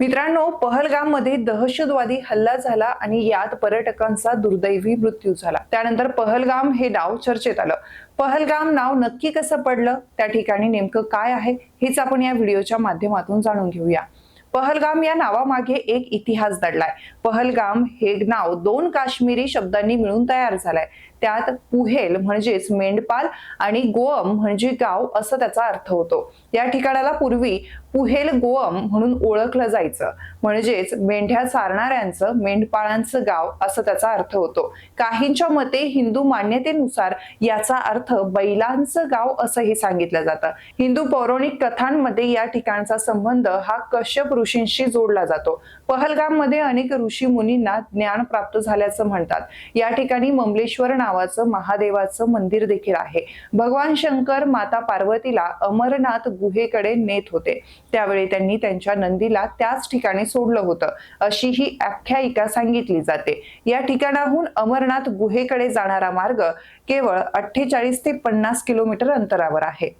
मित्रांनो पहलगाममध्ये दहशतवादी हल्ला झाला आणि यात पर्यटकांचा दुर्दैवी मृत्यू झाला. त्यानंतर पहलगाम हे नाव चर्चेत आलं. पहलगाम नाव नक्की कसं पडलं? त्या ठिकाणी नेमकं काय आहे? हेच आपण या व्हिडिओच्या माध्यमातून जाणून घेऊया. पहलगाम या नावामागे एक इतिहास दडलाय. पहलगाम हे नाव दोन काश्मीरी शब्दांनी मिळून तयार झालंय. त्यात पुहेल म्हणजेच मेंढपाल आणि गोअम म्हणजे गाव असं त्याचा अर्थ होतो. या ठिकाणाला पूर्वी पुहेल गोअम म्हणून ओळखलं जायचं. म्हणजेच मेंढ्या चारणाऱ्यांचं मेंढपाळांचं गाव असं त्याचा अर्थ होतो. काहींच्या मते हिंदू मान्यतेनुसार याचा अर्थ बैलांचं गाव असंही सांगितलं जातं. हिंदू पौराणिक कथांमध्ये या ठिकाणचा संबंध हा कश्यप ऋषींशी जोडला जातो. पहलगाममध्ये अनेक ऋषी मुनींना ज्ञान प्राप्त झाल्याचं म्हणतात. या ठिकाणी ममलेश्वर नावाचं महादेवाचं मंदिर देखील आहे. भगवान शंकर माता पार्वतीला अमरनाथ गुहेकडे नेत होते. त्यावेळी त्यांनी त्यांच्या नंदीला त्याच ठिकाणी सोडलं होतं. अशी ही आख्यायिका सांगितली जाते. या ठिकाणाहून अमरनाथ गुहेकडे जाणारा मार्ग केवळ अठ्ठेचाळीस ते पन्नास किलोमीटर अंतरावर आहे.